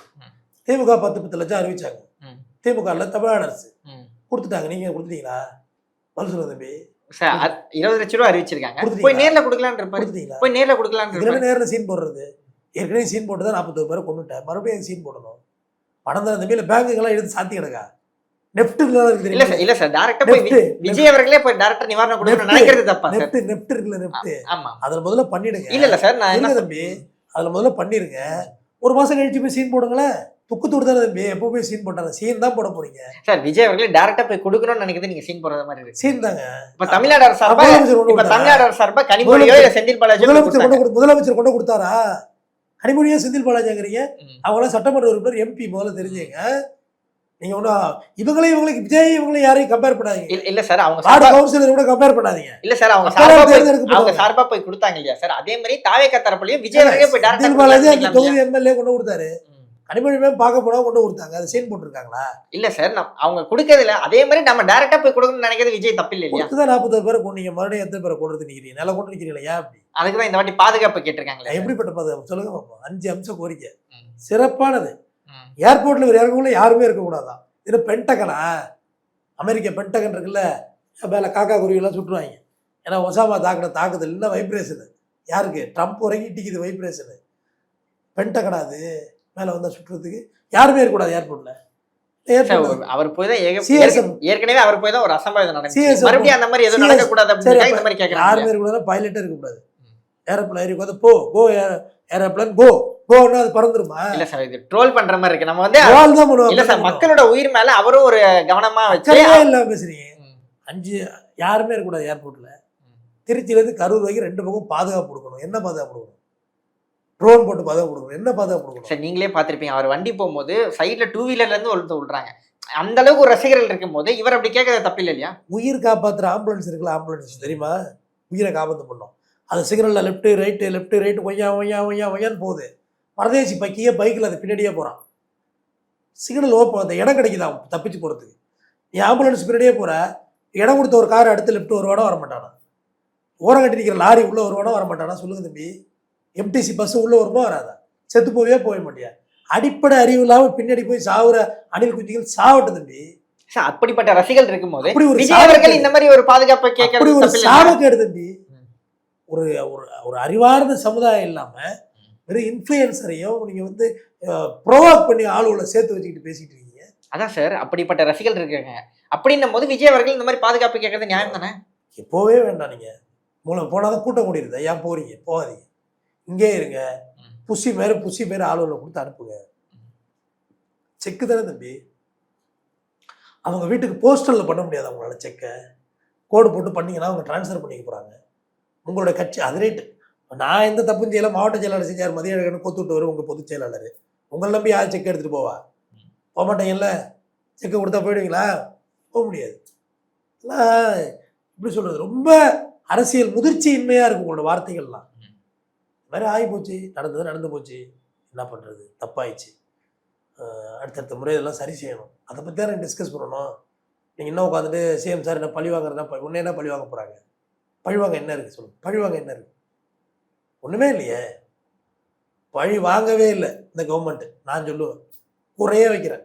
திமுக பத்து பத்து லட்சம் அறிவிச்சாங்க. ம். திமுக தமிழ்நாடு அரசு. கொடுத்துட்டாங்க. நீங்க கொடுத்துட்டீங்களா? பதில் சொல்லுங்க தம்பி. இருபது லட்ச ரூபா அறிவிச்சிருக்காங்க? போய் நேர்ல கொடுக்கலான்னு போய் நேர்ல கொடுக்கலான்னு நேரில் சீன் போடுறது. ஏற்கனவே சீன் போட்டு தான் நாற்பத்தொரு பேரை கொண்டுட்டேன் மறுபடியும் சீன் போடணும். பணம் தம்பி இல்லை பேங்குக்கெல்லாம் எடுத்து சாத்தி கிடக்கா இருக்கு இல்ல சார் இல்ல சார் டேரக்டா போய் விஜய் அவர்களே போய் டேரக்டா நிவாரணம் கொடுக்கணும்னு நெஃப்ட். நினைக்கிறது தப்பா சார்? இருக்குல்ல நெஃப்ட் ஆமா. அதுல முதல்ல பண்ணிடுங்க. இல்ல இல்ல சார் நான் என்ன தம்பி அதுல முதல்ல பண்ணிருங்க ஒரு மாசம் கழிச்சு போய் சீன் போடுங்களேன். துக்கு தூடு தானே தம்பி எப்போ போய் சீன் போட்டாங்க சீன் தான் போட போறீங்க. சார் விஜய் அவர்களே டேரக்டா போய் கொடுக்கணும்னு நினைக்கிறது நீங்க சீன் போடுற மாதிரி இருக்கு. சீன் தாங்க. இப்ப தமிழ்நாடு அரசு சார்பா இப்ப? தமிழ்நாடு அரசு சார்பா கனிமொழியோ இல்ல செந்தில் பாலாஜியோ போய் முதலமைச்சர். கொண்டு முதலமைச்சர் கொண்டு கொடுத்தாரா? கனிமொழியா செந்தில் பாலாஜிங்கிறீங்க. அவங்களாம் சட்டமன்ற உறுப்பினர் எம்பி முதல்ல தெரிஞ்சுங்க நீங்க ஒன்றும் இவங்களையும் இவங்களுக்கு விஜய் இவங்களையும் யாரையும் கம்பேர் பண்ணாதீங்க. இல்ல- இல்ல சார் அவங்க வார்டு கவுன்சிலர் கூட கம்பேர் பண்ணாதீங்க. இல்ல சார் அவங்க சார்பா. அவங்க சார்பா போய் கொடுத்தாங்க இல்லையா சார்? அதே மாதிரி தாவேக்கா தரப்புலயும் விஜய் அவர்களே போய் பாலாஜி அந்த? தொகுதி எம்எல்ஏ கொண்டு கொடுத்தாரு. ம். கனிமொழி மேம் பார்க்க போனா கொண்டு கொடுத்தாங்க. அது சீன் போட்டிருக்காங்களா? இல்ல சார் நம்- அவங்க கொடுக்கறதுல அதே மாதிரி நம்ம டேரக்டா போய் கொடுக்கணும்னு நினைக்கிறது விஜய் தப்பு இல்லையா? தான் நாற்பத்தோரு பேரை கொண்டீங்க மறுபடியும் எத்தனை பேரை கொண்டு நிக்கிறீங்க? நல்லா கொண்டு நிக்கிறீங்களா? ஏன் அப்படி? அதுக்கு தான் இந்த வாட்டி பாதுகாப்பு கேட்டிருக்காங்களே எப்படிப்பட்ட பாதுகாப்பு? சொல்லுங்க அஞ்சு அம்சம் கோரிக்கை. சிறப்பானது. ம். ஏர்போர்ட்ல ஒரு இறங்கக்குள்ள யாருமே இருக்கக்கூடாதான் இது பென்டகனா? அமெரிக்க பென்டகன் இருக்குல்ல மேல காக்கா குருவிலாம் சுட்டுருவாங்க. ஏன்னா ஒசாமா தாக்குன தாக்குதல் இல்லை வைப்ரேஷனு யாருக்கு? ட்ரம்ப் வரைக்கும் இட்டிக்குது வைப்ரேஷனு பென்டகனா அது? மேல வந்தா சுட்டுறதுக்கு யாருமே இருக்கக்கூடாது ஏர்போர்ட்ல சார், ஏர்போர்ட் ஒரு- அவர் போய் தான் ஏற்கனவே அவர் போய் தான் ஒரு அசம்பாவிதம் நடந்துச்சு. மறுபடியும் அந்த மாதிரி எதுவும் CSM. நடக்க கூடாது சரி, அப்படின்னு இந்த மாதிரி கேக்குறாங்க யாருமே இருக்கக்கூடாது பைலட்டே இருக்கக்கூடாது. ஏரோப்ளேன் ஏறி உட்காந்து போ கோ ஏரோப்ளேன் கோ கோன்னா அது பறந்துருமா? இல்ல சார் இது ட்ரோல் பண்ற மாதிரி இருக்கு. நம்ம வந்து கோல் தான் பண்ணுவாங்க இல்ல சார் மக்களோட உயிர் மேல அவரும் ஒரு கவனமா வச்சு இல்லாம பேசுறீங்க. அஞ்சு யாருமே இருக்கக்கூடாது ஏர்போர்ட்ல ம். திருச்சியிலேருந்து கரூர் வரைக்கும் ரெண்டு பக்கம் பாதுகாப்பு கொடுக்கணும். என்ன பாதுகாப்பு கொடுக்கணும்? ட்ரோன் போட்டு பாதுகாப்பு கொடுக்கணும். என்ன பாதுகாப்பு கொடுக்கணும்? சார் நீங்களே பார்த்திருப்பீங்க. அவர் வண்டி போகும்போது சைடுல டூ வீலர்ல இருந்து ஒருத்தர் விடுறாங்க அந்த அளவுக்கு ஒரு ரசிகர்கள் இருக்கும்போது இவர் அப்படி கேட்கறது தப்பு இல்லை இல்லையா? உயிர் காப்பாத்துற ஆம்புலன்ஸ் இருக்குல்ல ஆம்புலன்ஸ் தெரியுமா? உயிரை காப்பாத்து பண்ணோம் அது சிக்னல்ல லெஃப்ட் ரைட்டு லெஃப்ட் ரைட்டு ஒய்யா ஒய்யா ஒய்யா ஒய்யான்னு போகுது. பரதேசி பக்கியே பைக்கில் அது பின்னாடியே போகிறான். சிக்னல் ஓப்பன் அந்த இடம் கிடைக்குதா? தப்பிச்சு போகிறதுக்கு. நீ ஆம்புலன்ஸ் பின்னாடியே போகிற. இடம் கொடுத்த ஒரு கார் அடுத்து லெஃப்ட் வருவானா வர மாட்டானா ஓரம் கட்டி நிற்கிற லாரி உள்ளே வருவானா வர மாட்டானா சொல்லுங்க தம்பி. எம்டிசி பஸ் உள்ளே வருமா வராதா? செத்து போவே போக மாட்டியா? அடிப்படை அறிவு இல்லாமல் பின்னாடி போய் சாவுற அணில் குஞ்சுகள் சாவட்டும் தம்பி. அப்படிப்பட்ட ரசிகர்கள் இருக்கும்போது அப்படி ஒரு அவர்கள். இந்த மாதிரி ஒரு பாதுகாப்பை கேட்கறது ஒரு சாபக்கேடு தம்பி. ஒரு ஒரு ஒரு அறிவார்ந்த சமுதாயம் இல்லாம வெறும் இன்ஃப்ளூயன்சரையும் நீங்க வந்து ப்ரோவாக் பண்ணி ஆளுகளை சேர்த்து வச்சுக்கிட்டு பேசிட்டு இருக்கீங்க. அதான் சார் அப்படிப்பட்ட ரசிகர்கள் இருக்காங்க. அப்படின்னும் போது விஜய் அவர்கள் இந்த மாதிரி பாதுகாப்பு கேட்கறது நியாயம் தானே? போவே வேண்டாம் நீங்க. மூலம் போனாதான் கூட்டம் கூடியிருந்தா. ஏன் போறீங்க? போகாதீங்க. இங்கே இருங்க. புசி மேல புசி மேல ஆளுகளை கொடுத்து அனுப்புங்க. செக்கு தானே தம்பி? அவங்க வீட்டுக்கு போஸ்டல்ல பண்ண முடியாது அவங்களால செக்கை. கோடு போட்டு பண்ணீங்கன்னா அவங்க ட்ரான்ஸ்ஃபர் பண்ணிக்க போறாங்க. உங்களோட கட்சி அது ரேட்டு நான் எந்த தப்பும் செய்யல மாவட்ட செயலாளர் செஞ்சார் மதிய அழகன் கொத்து வரும் உங்கள் பொதுச் செயலாளர். உங்களை நம்பி யார் செக் எடுத்துகிட்டு போவா? போக மாட்டேங்கல்ல? செக்கை கொடுத்தா போயிடுவீங்களா? போக முடியாது. எல்லாம் எப்படி சொல்கிறது ரொம்ப அரசியல் முதிர்ச்சி இன்மையாக இருக்கும் உங்களோட வார்த்தைகள்லாம். இது மாதிரி ஆகி போச்சு நடந்தது நடந்து போச்சு. என்ன பண்ணுறது தப்பாயிடுச்சு. அடுத்தடுத்த முறை இதெல்லாம் சரி செய்யணும். அதை பற்றி தான் டிஸ்கஸ் பண்ணணும். நீங்கள் இன்னும் உட்காந்துட்டு சிஎம் சார் என்ன பழி வாங்குறதா உன்ன என்ன பழி வாங்க போகிறாங்க பழிவாங்க என்ன இருக்குது சொல்லுங்கள் பழிவாங்க என்ன இருக்குது ஒன்றுமே இல்லையே. பழி வாங்கவே இல்லை இந்த கவர்மெண்ட்டு நான் சொல்லுவேன். குறையே வைக்கிறேன்.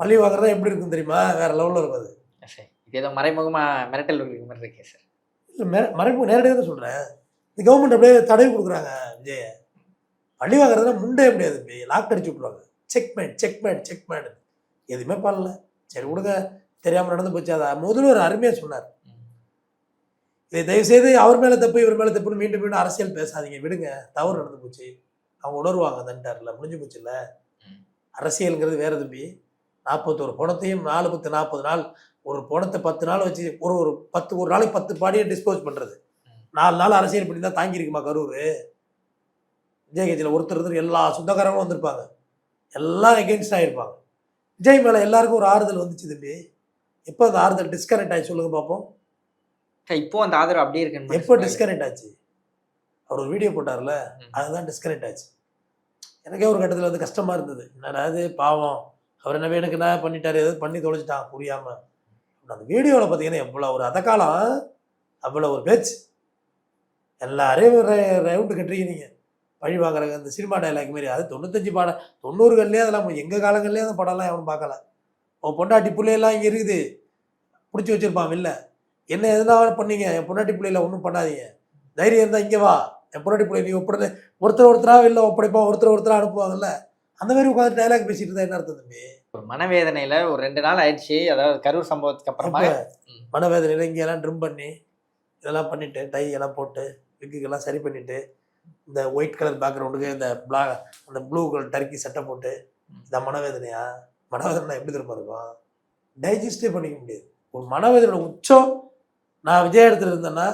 பழி வாங்குறதா எப்படி இருக்கும் தெரியுமா? வேற லெவலில் இருக்கும் அது இது ஏதோ மறைமுகமா மிரட்டல் மாதிரி இருக்கே சார் இல்லை மே மறைப்பு நேரடியாக தான் சொல்கிறேன் இந்த கவர்மெண்ட் அப்படியே தடவி கொடுக்குறாங்க விஜய. பழி வாங்குறதுனா முண்டே முடியாது லாக் அடிச்சு விட்ருவாங்க checkmate checkmate checkmate எதுவுமே பண்ணல. சரி விடுங்க. தெரியாமல் நடந்து போச்சு. அதை முதல்வர் அருமையாக சொன்னார். இதை தயவுசெய்து அவர் மேலே தப்பு இவர் மேலே தப்புன்னு மீண்டும் மீண்டும் அரசியல் பேசாதீங்க. விடுங்க தவறு நடந்து போச்சு. அவங்க உணர்வாங்க தண்டார்ல முடிஞ்சு போச்சுல்ல. அரசியலுங்கிறது வேற தம்பி. நாற்பத்தோரு பணத்தையும் நாலு பத்து நாற்பது நாள் ஒரு பணத்தை பத்து நாள் வச்சு ஒரு ஒரு பத்து ஒரு நாளைக்கு பத்து பாடியை டிஸ்போஸ் பண்ணுறது. நாலு நாள் அரசியல் பண்ணி தான் தாங்கியிருக்குமா கரூர்? விஜய் கட்சியில் ஒருத்தர் ஒருத்தர் எல்லா சொந்தக்காரங்களும் வந்திருப்பாங்க. எல்லாம் எகென்ஸ்ட் ஆகிருப்பாங்க விஜய் மேலே எல்லாருக்கும் ஒரு ஆறுதல் வந்துச்சு தம்பி. எப்போ அந்த ஆறுதல் டிஸ்கனெக்ட் ஆகி சொல்லுங்க பார்ப்போம் இப்போ அந்த ஆதரவு அப்படியே இருக்குன்னு எப்போ டிஸ்கனெக்ட் ஆச்சு? அவர் ஒரு வீடியோ போட்டார்ல. அதுதான் டிஸ்கனெக்ட் ஆச்சு. எனக்கே ஒரு கட்டத்தில் வந்து கஷ்டமா இருந்தது. என்னடா இது பாவம். அவர் என்ன எனக்கு என்ன பண்ணிட்டாரு ஏதாவது பண்ணி தொலைச்சிட்டான் புரியாம. அந்த வீடியோவில் பார்த்தீங்கன்னா எவ்வளோ ஒரு அதக்காலம் அவ்வளோ ஒரு பேச்சு. எல்லாரையும் ரவுண்டு கட்டுறீங்க பழி வாங்குறாங்க அந்த சினிமா டைலாக் மாதிரி அது தொண்ணூத்தஞ்சு பாடம் தொண்ணூறுகள்லேயே அதெல்லாம் எங்கள் காலங்கள்லேயே அந்த படம்லாம் எவனும் பார்க்கல. உன் பொண்டாட்டி பிள்ளையெல்லாம் இங்கே இருக்குது. பிடிச்சி வச்சிருப்பான் வெளில என்ன எதுனா பண்ணீங்க. என் பொண்டாட்டி பிள்ளையில ஒன்றும் பண்ணாதீங்க. தைரியம் இருந்தால் இங்கே வா. என் பொண்டாட்டி பிள்ளை நீ ஒப்படை ஒருத்தர் ஒருத்தராக வெளில ஒப்படைப்பா ஒருத்தர் ஒருத்தராக அனுப்புவாங்கல்ல. அந்த மாதிரி உட்காந்து டைலாக் பேசிட்டு இருந்தா என்ன அர்த்தம் தம்பி? ஒரு மனவேதனையில ஒரு ரெண்டு நாள் ஆயிடுச்சு. அதாவது கரூர் சம்பவத்துக்கு அப்புறமா அப்ப மனவேதனையில் இங்கே எல்லாம் ட்ரிம் பண்ணி இதெல்லாம் பண்ணிட்டு டை எல்லாம் போட்டு விக்குக்கெல்லாம் சரி பண்ணிட்டு இந்த ஒயிட் கலர் பேக்ரவுண்டுக்கு இந்த பிளா அந்த ப்ளூ கலர் டர்க்கி சட்டை போட்டு இந்த மனவேதனையா? மனவேதனை எப்படி திரும்ப இருக்கும்? டைஜஸ்டே பண்ணிக்க முடியாது. ஒரு மனவேதனையோட உச்சம் நான் விஜய் இடத்துல இருந்தேன்னா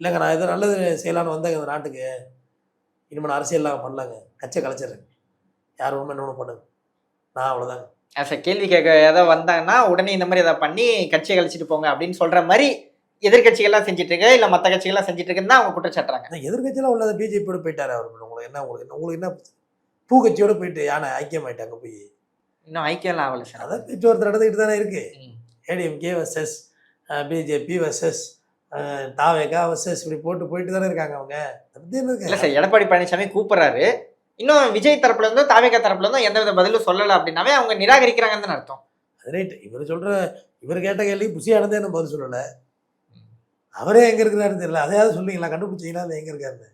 இல்லைங்க நான் எதோ நல்லது செய்யலான்னு வந்தேங்க இந்த நாட்டுக்கு. இனிமேல் நான் அரசியல்லாம் பண்ணலாங்க. கட்சியை கலைச்சிடுறேன். யார் ஒன்றும் என்ன ஒன்று பண்ணுங்க. நான் அவ்வளோதாங்க a கேள்வி கேட்க ஏதாவது வந்தாங்கன்னா உடனே இந்த மாதிரி ஏதாவது பண்ணி கட்சியை கழிச்சிட்டு போங்க அப்படின்னு சொல்ற மாதிரி எதிர்கட்சிகள்லாம் செஞ்சுட்டு இருக்கு இல்ல மத்த கட்சிகள்லாம் செஞ்சுட்டு இருக்குன்னு அவங்க குற்றச்சாட்டுறாங்க. எதிர்கட்சியெல்லாம் உள்ளத பிஜேபியோட போயிட்டாரு அவர். உங்களுக்கு என்ன உங்களுக்கு என்ன உங்களுக்கு என்ன? பூ கட்சியோட போயிட்டு யானை ஐக்கியமாயிட்டாங்க போய். இன்னும் ஐக்கியம்லாம் ஆகல சார். அதான் பேச்சுவார்த்தை நடந்துக்கிட்டு தானே இருக்கு. ஏடிஎம்கே வர்சஸ் பிஜேபி வர்சஸ் தாவேகா வர்சஸ் இப்படி போட்டு போயிட்டு தானே இருக்காங்க அவங்க. இல்ல சார் எடப்பாடி பழனிசாமி கூப்பிடுறாரு. இன்னும் விஜய் தரப்புல இருந்தும் தாவேகா தரப்புல இருந்தும் எந்த வித பதிலும் சொல்லல அப்படின்னாவே அவங்க நிராகரிக்கிறாங்கன்னு தானே அர்த்தம். அது ரைட் இவர் சொல்ற இவர் கேட்ட கேள்வி புசியானதே என்ன பதில் சொல்லல. அவரே எங்க இருக்கிறாருன்னு தெரியல. அதையாவது சொல்லுங்களா கண்டுபிடிச்சீங்கன்னா அது எங்க இருக்காருன்னு.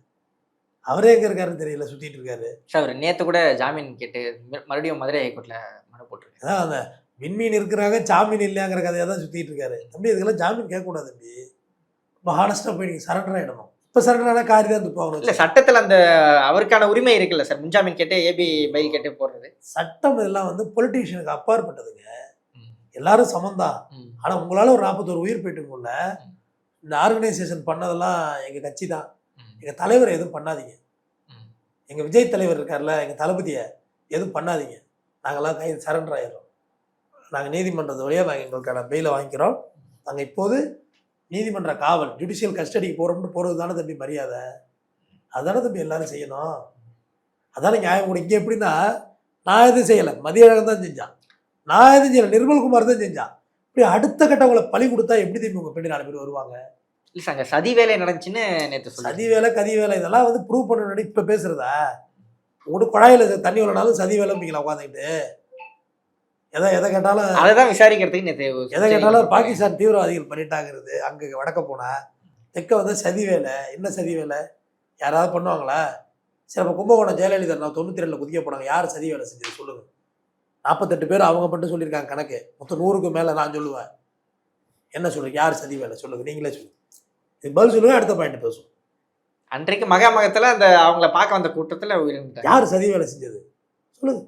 அவரே எங்க இருக்காருன்னு தெரியல சுத்திட்டு இருக்காரு. சார் அவர் நேத்து கூட ஜாமீன் கேட்டு மறுபடியும் மதுரை ஹைகோர்ட்ல மனு போட்டிருக்காரு அதான் அந்த விண்மீன் இருக்கிறாங்க ஜாமீன் இல்லையாங்கிற கதையை தான் சுற்றிட்டு இருக்காரு. தம்பி இதுக்கெல்லாம் ஜாமீன் கேட்கக்கூடாது தம்பி. ரொம்ப ஹானஸ்ட்டாக போய் நீங்கள் சரண்டர் ஆகிடணும் இப்போ சரண்டர் ஆனால் காரி தான் இல்ல துப்பாகணும் சட்டத்துல அந்த அவருக்கான உரிமை இருக்குல்ல சார்? முன்ஜாமீன் கேட்டு ஏபி பயில் கேட்டு போடுறது. சட்டம் இதெல்லாம் வந்து பொலிட்டீஷியனுக்கு அப்பாற்பட்டதுங்க. எல்லாரும் சமம்தான். ம். ஆனால் உங்களால் ஒரு நாற்பத்தோரு உயிர் போயிட்டுக்குள்ள. இந்த ஆர்கனைசேஷன் பண்ணதெல்லாம் எங்கள் கட்சி தான். எங்கள் தலைவரை எதுவும் பண்ணாதீங்க. எங்கள் விஜய் தலைவர் இருக்கார்ல எங்கள் தளபதியை எதுவும் பண்ணாதீங்க. நாங்கள்லாம் கை சரண்டர் ஆயிடுறோம். நாங்கள் நீதிமன்றத்து வழியாக நாங்கள் எங்களுக்கான பெயிலை வாங்கிக்கிறோம். நாங்கள் இப்போது நீதிமன்ற காவல் ஜுடிஷியல் கஸ்டடிக்கு போகிறோம்னு போகிறது தானே தம்பி மரியாதை. அதானே தம்பி எல்லாரும் செய்யணும். அதானே நியாயம் கூட. இங்கே எப்படின்னா நான் எதுவும் செய்யலை. மதியழகன் தான் செஞ்சான். நான் எதுவும் செய்யலை. நிர்மல்குமார் தான் செஞ்சான். இப்படி அடுத்த கட்டவங்களை பழி கொடுத்தா எப்படி திரும்பி உங்கள் பின்னாடி நாலு பேர் வருவாங்க? இல்ல சார் அங்க சதி வேலை நடந்துச்சுன்னு சொல்லி சதி வேலை கதி வேலை இதெல்லாம் வந்து ப்ரூவ் பண்ண இப்போ பேசுறதா? உங்களுக்கு குழாயில் தண்ணி வரனாலும் சதி வேலைம்பிங்களா உட்காந்துக்கிட்டு எதை எதை கேட்டாலும் அததான் விசாரிக்கிறதுக்கு நேத்து எதை கேட்டாலும் பாகிஸ்தான் தீவிரவாதிகள் பண்ணிட்டாங்கிறது அங்கே வடக்க போனா தெற்க வந்து சதி வேலை என்ன சதி வேலை? யாராவது பண்ணுவாங்களா? சரி அப்போ கும்பகோணம் ஜெயலலிதா நான் தொண்ணூற்றி ரெண்டில் குதிக்க போனாங்க. யார் சதி வேலை செஞ்சது சொல்லுங்க. நாற்பத்தெட்டு பேர் அவங்க மட்டும் சொல்லியிருக்காங்க கணக்கு. மொத்தம் நூறுக்கு மேலே நான் சொல்லுவேன். என்ன சொல்றீங்க? யார் சதி வேலை? சொல்லுங்க. நீங்களே சொல்லுங்க. இது பதில் சொல்லுங்க அடுத்த பாயிண்ட் பேசுவோம். அன்றைக்கு மகாமகத்துல அந்த அவங்கள பார்க்க வந்த கூட்டத்துல யார் சதி வேலை செஞ்சது? சொல்லுங்க.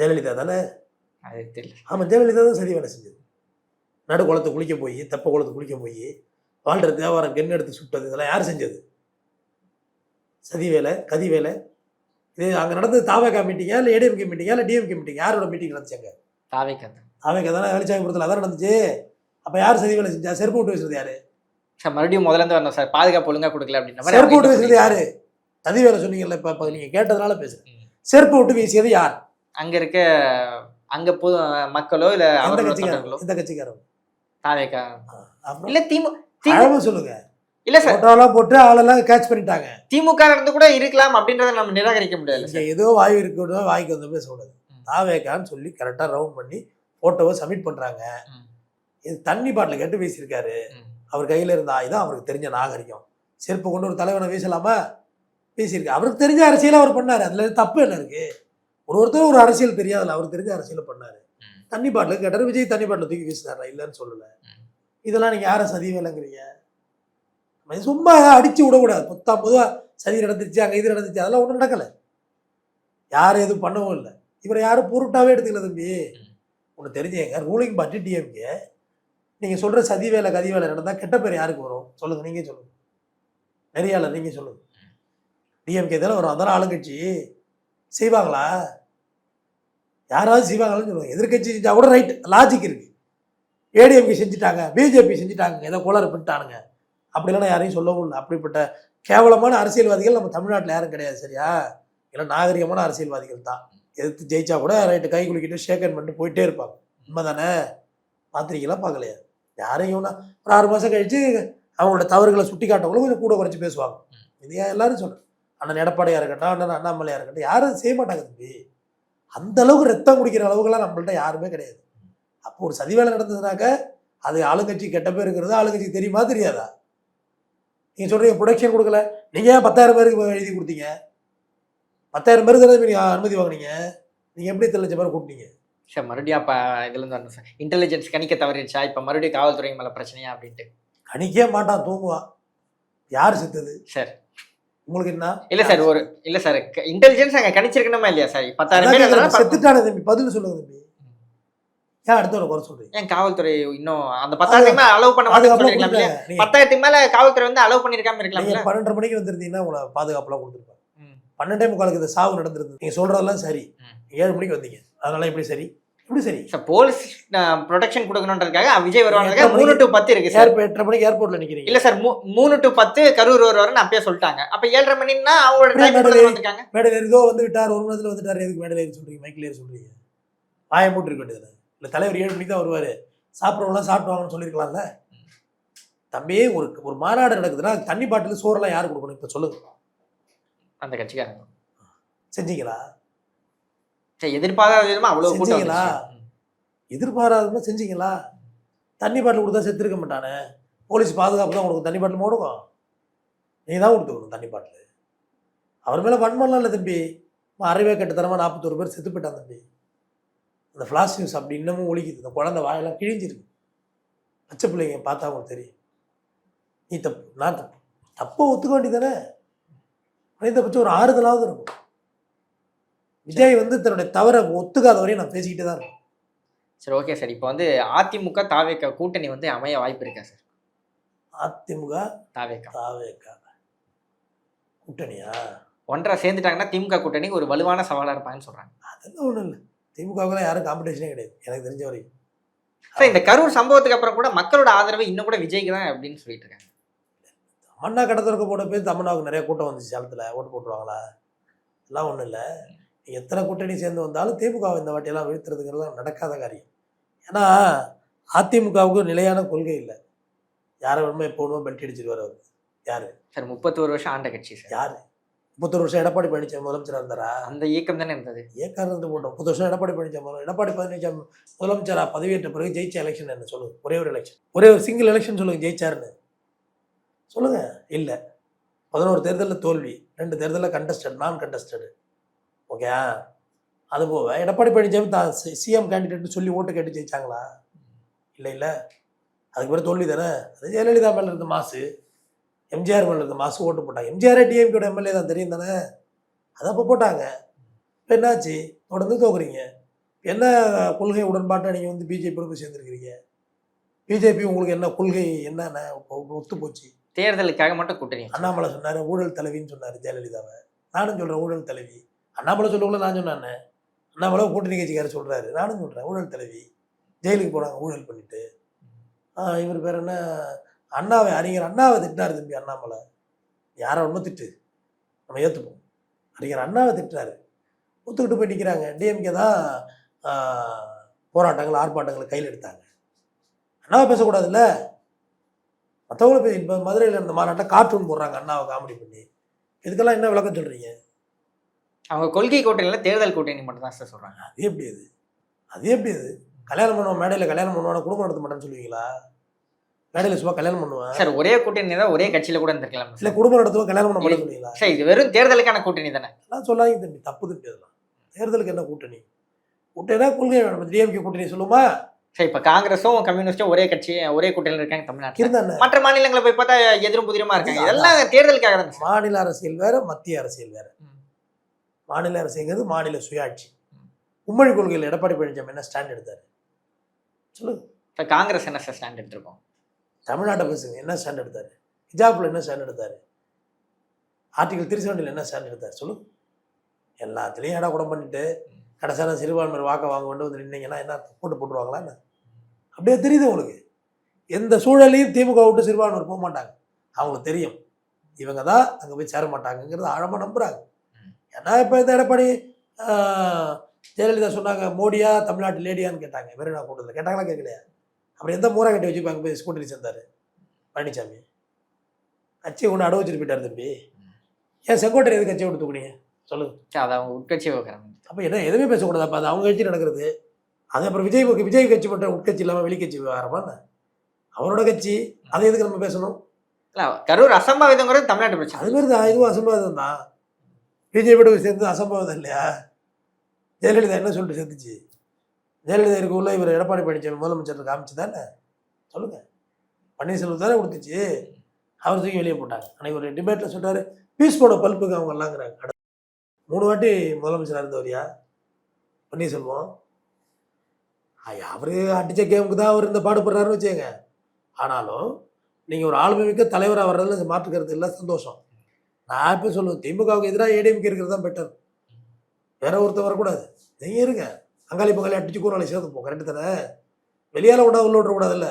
ஜெயலலிதா தானே ஆமாம் ஜெயலலிதா தான் சதி வேலை செஞ்சது. நடு குளத்தை குளிக்க போய் தெப்ப குளத்தை குளிக்க போய் வாழ்ற தேவாரம் கென்னு எடுத்து சுட்டது இதெல்லாம் யார் செஞ்சது? சதி வேலை கதி வேலை. இது அங்கே நடந்தது தாவேகா மீட்டிங்கா இல்லை ஏடிஎம்கே மீட்டிங்கா இல்லை டிஎம்கே மீட்டிங் யாரோட மீட்டிங் நடந்துச்சாங்க? தாவேக்கா தாவேகா தானே வேலைச்சாமிபுரத்தில் அதான் நடந்துச்சு. அப்போ யார் சதி வேலை செஞ்சா? செருப்பு விட்டு பேசுறது யாரு? சார் மறுபடியும் முதல்ல இருந்து வரணும் சார். பாதுகாப்பு ஒழுங்கா கொடுக்கல அப்படின்ற செருப்பு விட்டு பேசுறது யாரு? சதி வேலை சொன்னீங்கல்ல இப்போ இப்போ நீங்கள் கேட்டதுனால பேசுறேன். ம். செருப்பு விட்டு வீசியது யார்? அங்க இருக்க அங்க பொது மக்களோ இல்ல எந்த அவர்களோ கட்சிக்காரங்க? தொண்டர்களோ? எந்த கட்சிக்காரங்க? தாவேக்கா. இல்ல திமு திமு அழகா சொல்லுங்க. இல்ல சார். போட்டோலாம் போட்டு ஆளெல்லாம் கேட்ச் பண்ணிட்டாங்க. திமுக இருந்து கூட இருக்கலாம் அப்படின்றத நம்ம நிராகரிக்க முடியாது ஏதோ வாயு இருக்கணும் வாய்க்கு வந்த போய் சொல்றது. தாவேக்கான்னு சொல்லி கரெக்டாக ரவுண்ட் பண்ணி ஃபோட்டோவை சப்மிட் பண்ணுறாங்க ம். இது தண்ணி பாட்டில் கேட்டு வீசியிருக்காரு. அவர் கையில் இருந்த ஆயுதம் அவருக்கு தெரிஞ்ச நாகரிகம். செருப்பு கொண்டு ஒரு தலைவனை வீசலாமா? வீசியிருக்கு அவருக்கு தெரிஞ்ச அரசியலை அவர் பண்ணார். அதில் தப்பு என்ன இருக்கு? ஒரு ஒருத்தர் ஒரு அரசியல் தெரியாதுல்ல அவருக்கு தெரிஞ்ச அரசியலை பண்ணார். தண்ணி பாட்டில் கேட்டார் விஜய் தண்ணி பாட்டில் தூக்கி வீசினாரா? இல்லைன்னு சொல்லலை. இதெல்லாம் நீங்கள் யாரை சதி வேலைங்கிறீங்க? சும்மா அடிச்சு விடக்கூடாது. பத்தாம் பொதுவாக சதி நடந்துச்சு அங்கே இது நடந்துச்சு அதெல்லாம் ஒன்றும் நடக்கலை. யாரும் எதுவும் பண்ணவும் இல்லை. இவரை யாரும் பொருட்டாவே எடுத்துக்கல தம்பி. ஒன்று தெரிஞ்சேங்க ரூலிங் பார்ட்டி டிஎம்கே நீங்கள் சொல்கிற சதி வேலை கதி வேலை நடந்தால் கெட்ட பேர் யாருக்கு வரும்? சொல்லுங்கள் நீங்கள் சொல்லுங்கள் நிறையால நீங்கள் சொல்லுங்கள் டிஎம்கே தானே வரும்? அதான ஆளுங்கட்சி செய்வாங்களா? யாராவது செய்வாங்களான்னு சொல்லுவாங்க. எதிர்க்கட்சி செஞ்சால் கூட ரைட் லாஜிக் இருக்குது ஏடிஎம்கே செஞ்சுட்டாங்க பிஜேபி செஞ்சுட்டாங்க ஏதோ கோளாறு பண்ணிட்டானுங்க. அப்படிலாம் யாரையும் சொல்லவும் இல்லை. அப்படிப்பட்ட கேவலமான அரசியல்வாதிகள் நம்ம தமிழ்நாட்டில் யாரும் கிடையாது சரியா? இல்லை நாகரிகமான அரசியல்வாதிகள் தான். எதிர்த்து ஜெயிச்சா கூட ரைட்டு கை குலுக்கிட்டு ஷேக்கன் பண்ணிட்டு போயிட்டே இருப்பாங்க. உண்மை தானே? பார்த்துருக்கீங்களா? பார்க்கலையா? யாரையும் ஒரு ஆறு மாதம் கழிச்சு அவங்களோட தவறுகளை சுட்டி காட்டவங்களும் கொஞ்சம் கூட குறைச்சி பேசுவாங்க. இது ஏன் எல்லாரும் சொல்கிறேன் அண்ணன் எடப்பாடியாக இருக்கட்டும் அண்ணன் அண்ணாமலையாக இருக்கட்டும் யாரும் செய்ய மாட்டாங்க தம்பி. அந்த அளவுக்கு ரத்தம் குடிக்கிற அளவுக்குலாம் நம்மள்ட்ட யாருமே கிடையாது. அப்போ ஒரு சதி வேலை நடந்ததுனாக்க அது ஆளுங்கட்சி கெட்ட பேர் இருக்கிறது ஆளுங்கட்சி தெரியுமா தெரியாதா? நீங்கள் சொல்கிறீங்க ப்ரொடக்ஷன் கொடுக்கல. நீங்கள் ஏன் பத்தாயிரம் பேருக்கு எழுதி கொடுத்தீங்க? பத்தாயிரம் பேருக்கு தானே நீங்கள் அனுமதி வாங்குனீங்க? நீங்கள் எப்படி இத்தனை லட்சம் பேர் கூப்பிட்டீங்க? சார் மறுபடியும் அப்ப இதுல இருந்து வரணும் சார். இன்டெலிஜென்ஸ் கணிக்க தவறிடுச்சா? இப்ப மறுபடியும் காவல்துறை மேல பிரச்சனையா அப்படின்ட்டு. கணிக்கவே மாட்டான் தூங்குவான். யார் செத்தது? சார். உங்களுக்கு என்ன? இல்ல சார் ஒரு இல்ல சார் இன்டெலிஜென்ஸ் அங்க கணிச்சிருக்கணுமா இல்லையா சார்? பத்தாயிரம் பேர் செத்துட்டானே தம்பி பதில் சொல்லுங்க தம்பி. ஏன் அடுத்தவரை குறை சொல்றீங்க? ஏன் காவல்துறை இன்னும் அந்த பத்தாயிரத்துக்கு மேல அலோவ் பண்ண. நீங்க பத்தாயிரத்துக்கு மேல காவல்துறை வந்து அலோவ் பண்ணிருக்காம நீங்க இருக்கலாம்ல பன்னெண்டரை மணிக்கு வந்திருந்தீங்கன்னா உங்களை பாதுகாப்புலாம் கொடுத்துருப்பாங்க. பன்னெண்டே முக்காலுக்கு இந்த சாவு நடந்திருந்தது. நீங்க சொல்றதெல்லாம் சரி. ஏழு மணிக்கு வந்தீங்க. அதனால எப்படி சரி? சரி சார் போலீஸ் ப்ரொடெக்ஷன் கொடுக்கணுன்றதுக்காக விஜய் வருவாங்க மூணு டு பத்து இருக்கு சார் ஏர்போர்ட் எட்டரை மணிக்கு ஏர்போர்ட்ல நிக்கிறீங்க? இல்ல சார் மூ- மூணு டு பத்து கரூர் வருவாருன்னு அப்பயே சொல்லிட்டாங்க. அப்ப ஏழரை மணின்னா அவங்களோட டைம் நடுவுல வந்திருக்காங்க மேடையில் ஏறிதோ வந்து விட்டார் ஒரு நேரத்துல வந்துட்டார் எதுக்கு மேடையில் ஏறி சொல்றீங்க? மைக்கில் ஏறி சொல்றீங்க. வாயை மூட்டு இருக்க வேண்டியது இல்ல தலைவர் ஏழு மணிக்கு தான் வருவாரு. சாப்பிட்றவங்களாம் சாப்பிட்டு வாங்கன்னு சொல்லியிருக்கலாம்ல. தம்பி ஒரு ஒரு மாநாடு நடக்குதுன்னா தண்ணி பாட்டில் சோறெல்லாம் யார் கொடுக்கணும்? இப்ப சொல்லுங்க. அந்த கட்சிக்காரங்க. செஞ்சீங்களா? சரி எதிர்பாராத விதமா அவ்வளவு கூட்டம் செஞ்சீங்களா? ம். எதிர்பாராதமா செஞ்சீங்களா? தண்ணி பாட்டில் கொடுத்தா செத்துருக்க மாட்டானே. போலீஸ் பாதுகாப்பு தான் உனக்கு தண்ணி பாட்டில் போடுவோம் நீ தான் கொடுத்துக்கணும் தண்ணி பாட்டில். அவர் மேலே வன்மம்லாம் இல்லை தம்பி. அறவே கட்டுத்தரமாக நாற்பத்தோரு பேர் செத்து போயிட்டான் தம்பி. அந்த ஃப்ளாஷ் நியூஸ் அப்படி இன்னமும் ஒழிக்குது இந்த குழந்தை வாயெல்லாம் கிழிஞ்சிருக்கு பச்சை பிள்ளைங்க பார்த்தா அவங்களுக்கு தெரியும். நீ தப்பு நான் தப்பு. தப்பை ஒத்துக்க வேண்டியதானே குறைந்தபட்சம் ஒரு ஆறுதலாவது இருக்கும். விஜய் வந்து தன்னுடைய தவறை ஒத்துக்காத வரையும் நான் பேசிக்கிட்டே தான் இருக்கேன். சரி ஓகே சார் இப்போ வந்து அதிமுக தாவேக்க கூட்டணி வந்து அமைய வாய்ப்பு இருக்கா சார் அதிமுக தாவேக்கா. தாவேக்கா கூட்டணியா? ஒன்றரை சேர்ந்துட்டாங்கன்னா திமுக கூட்டணி ஒரு வலுவான சவாலா இருப்பாங்கன்னு சொல்றாங்க. அதெல்லாம் ஒன்றும் இல்லை. திமுகவுக்குலாம் யாரும் காம்படிஷனே கிடையாது. எனக்கு தெரிஞ்ச வரைக்கும். சார் இந்த கரூர் சம்பவத்துக்கு அப்புறம் கூட மக்களோட ஆதரவு இன்னும் கூட விஜய்க்கு தான் அப்படின்னு சொல்லிட்டு இருக்காங்க. தமன்னா கடத்திறக்க போட போய் தமன்னாவுக்கு நிறைய கூட்டம் வந்துச்சு சேலத்தில். ஓட்டு போட்டுருவாங்களா? எல்லாம் ஒன்றும் இல்லை. எத்தனை கூட்டணி சேர்ந்து வந்தாலும் திமுகவை இந்த வாட்டியெல்லாம் வீழ்த்துறதுங்கிறதுலாம் நடக்காத காரியம். ஏன்னா அதிமுகவுக்கு நிலையான கொள்கை இல்லை. யாரை வேணுமோ எப்போ பெல்ட் அடிச்சிட்டு அவர். யார்? சார் முப்பத்தோரு வருஷம் ஆண்ட கட்சி சார். யார்? முப்பத்தொரு வருஷம் எடப்பாடி பழனிசாமி முதலமைச்சராக இருந்தாரா? அந்த இயக்கம் தானே இருந்தது. ஏன் இருந்து போட்டோம். முப்பது வருஷம் எடப்பாடி பழனிசாமி முதல்ல- எடப்பாடி பழனிசாமி முதலமைச்சரா பதவியேற்ற பிறகு ஜெயிச்ச எலெக்ஷன் என்ன? சொல்லுங்க. ஒரே ஒரு எலெக்ஷன் ஒரே ஒரு சிங்கிள் எலெக்ஷன் சொல்லுங்க. ஜெயிச்சாருன்னு. சொல்லுங்க. இல்லை. பதினோரு தேர்தலில் தோல்வி. ரெண்டு தேர்தலில் கண்டஸ்டட் நான் கண்டஸ்டடு ஓகே அது போக எடப்பாடி பழனிசாமி தான் சிஎம் கேண்டிடேட்னு சொல்லி ஓட்டு கேட்டு ஜெயிச்சாங்களா? இல்லை இல்லை. அதுக்கு பிறகு தோல்வி தானே? அது ஜெயலலிதா மேலே இருந்த மாசு. எம்ஜிஆர் மேலே இருந்த மாசு ஓட்டு போட்டாங்க. எம்ஜிஆர் டிஎம்கேட எம்எல்ஏ தான் தெரியும் தானே? அதை அப்போ போட்டாங்க. இப்போ என்னாச்சு? தொடர்ந்து தோக்குறீங்க. என்ன கொள்கை உடன்பாட்டை நீங்கள் வந்து பிஜேபியோட போய் சேர்ந்துருக்கிறீங்க? பிஜேபி உங்களுக்கு என்ன கொள்கை என்னென்ன ஒத்து போச்சு? தேர்தலுக்காக மட்டும் கூட்டணி. அண்ணாமலை சொன்னார் ஊழல் தலைவின்னு சொன்னார் ஜெயலலிதாவை. நானும் சொல்கிறேன் ஊழல் தலைவி. அண்ணாமலை சொல்லக்குள்ள நான் சொன்னானே அண்ணாமலை கூட்டணி கட்சிக்காரர் சொல்கிறாரு நானும் சொல்கிறேன் ஊழல் தலைவி. ஜெயிலுக்கு போனாங்க ஊழல் பண்ணிட்டு. இவர் பேர் என்ன? அண்ணாவை அறிஞர் அண்ணாவை திட்டினார் தம்பி அண்ணாமலை. யாரை ஒன்றும் திட்டு? நம்ம ஏற்றுப்போம் அறிஞர் அண்ணாவை திட்டுறாரு. ஒத்துக்கிட்டு போய் நிற்கிறாங்க டிஎம்கே தான் போராட்டங்கள் ஆர்ப்பாட்டங்களை கையில் எடுத்தாங்க. அண்ணாவை பேசக்கூடாதுல்ல? மற்றவங்களும் இப்போ மதுரையில் இருந்த மாநாட்டை கார்ட்டூன் போடுறாங்க அண்ணாவை காமெடி பண்ணி. இதுக்கெல்லாம் என்ன விளக்கம் சொல்கிறீங்க அவங்க கொள்கை கூட்டணியில தேர்தல் கூட்டணி மட்டும் தான் சார் சொல்றாங்க. அது எப்படி அது? அது எப்படி அது? கல்யாணம் பண்ணுவோம் மேடையில் கல்யாணம் பண்ணுவானா குடும்பம் நடத்த மாட்டேன்னு சொல்லுவீங்களா? மேடையில் சும்மா கல்யாணம் பண்ணுவேன் சார் ஒரே கூட்டணி தான் ஒரே கட்சியில கூட இருந்திருக்கலாம் இல்லை. குடும்பம் நடத்துவோம் கல்யாணம் பண்ண மாட்டேன்னு சொல்லுவீங்களா? சார் இது வெறும் தேர்தலுக்கான கூட்டணி தானே. எல்லாம் சொல்லாதீங்க தம்பி தப்பு தம்பி அதெல்லாம். தேர்தலுக்கு என்ன கூட்டணி? கூட்டணினா கொள்கை வேணும். டிஎம்கே கூட்டணி சொல்லுமா? சரி இப்ப காங்கிரஸும் கம்யூனிஸ்டும் ஒரே கட்சி ஒரே கூட்டணியில் இருக்காங்க தமிழ்நாட்டில். மற்ற மாநிலங்களை போய் பார்த்தா எதிரும் புதிரமா இருக்காங்க. இதெல்லாம் தேர்தலுக்காக மாநில அரசியல் வேற மத்திய அரசியல் வேற. மாநில அரசியல்ங்கிறது மாநில சுயாட்சி. உம்மொழி கொள்கையில் எடப்பாடி பழனிசாமி என்ன ஸ்டாண்ட் எடுத்தாரு? சொல்லுங்க. இப்ப காங்கிரஸ் என்ன சார் ஸ்டாண்ட் எடுத்திருக்கோம்? தமிழ்நாட்டை பேசுங்க. என்ன ஸ்டாண்ட் எடுத்தாரு? ஹிஜாப்ல என்ன ஸ்டாண்ட் எடுத்தாரு? ஆர்டிகல் த்ரீ செவன்டியில் என்ன ஸ்டாண்ட் எடுத்தாரு? சொல்லுங்க. எல்லாத்துலேயும் இடம் கூட பண்ணிட்டு கடைசியான சிறுபான்மையர் வாக்க வாங்க கொண்டு வந்து நின்னீங்கன்னா என்ன போட்டு போட்டுருவாங்களா என்ன? அப்படியே தெரியுது உங்களுக்கு. எந்த சூழலையும் திமுக விட்டு சிறுபான்மையர் போக மாட்டாங்க. அவங்களுக்கு தெரியும். இவங்க தான் அங்கே போய் சேர மாட்டாங்கங்கிறது ஆழமாக நம்புறாங்க. ஏன்னா இப்போ இந்த எடப்பாடி ஜெயலலிதா சொன்னாங்க மோடியா தமிழ்நாட்டு லேடியான்னு கேட்டாங்க மெரினா கூட்டத்தில் கேட்டாங்களா கேட்கலையா? அப்புறம் எந்த மூரா கட்டி வச்சு அங்கே போய் கூட்டணி சேர்ந்தாரு பழனிசாமி கட்சி ஒன்று அடவு வச்சுட்டு போயிட்டார் தம்பி. ஏன் செங்கோட்டை எது கட்சியை விட்டு தூக்குனீங்க? சொல்லுங்க. அது அவங்க உட்கட்சி விவகாரம் அப்போ என்ன எதுவுமே பேசக்கூடாது அப்போ அது அவங்க கட்சி நடக்கிறது. அது அப்புறம் விஜய் விஜய் கட்சி மட்டும் உட்கட்சி இல்லாமல் வெளிக்கட்சி விவகாரமா? அவரோட கட்சி அதை எதுக்கு நம்ம பேசணும்? இல்ல கரூர் அசம்பாவிதங்கிறது தமிழ்நாட்டு பிரச்சனை. அது மாதிரி தான் இதுவும் அசம்பாவிதம் தான். பிஜேபியோட சேர்ந்து அசம்பாவிதம் இல்லையா? ஜெயலலிதா என்ன சொல்லிட்டு சேர்த்துச்சு ஜெயலலிதா இருக்கக்குள்ள இவர் எடப்பாடி பழனிசாமி முதலமைச்சர் காமிச்சு தானே சொல்லுங்கள் பன்னீர்செல்வம் தானே கொடுத்துச்சு. அவர் தூக்கி வெளியே போட்டாங்க. அன்னைக்கு ஒரு டிபேட்டில் சொல்கிறாரு பீஸ் போட பல்புக்கு அவங்க எல்லாங்கிறாங்க அட, மூணு வாட்டி முதலமைச்சராக இருந்தவரியா பன்னீர்செல்வம். ஐயா, அவரு அடித்த கேமுக்கு தான் அவர் இந்த பாடுபடுறாருன்னு வச்சுக்கோங்க. ஆனாலும் நீங்கள் ஒரு ஆளுமை மிக்க தலைவராக வர்றதுல மாற்றுக்கிறது இல்லை சந்தோஷம். நான் இப்போ சொல்லுவேன் திமுகவுக்கு எதிராக ஏடிஎம்கே இருக்கிறது தான் பெட்டர் வேற ஒருத்தர் வரக்கூடாது. நீங்கள் இருங்க. அங்காளி பங்காளி அடிச்சு கூறாளி சேர்த்துப்போம். கரெக்டு தானே? வெளியால் விட உள்ள விடக்கூடாதுல்ல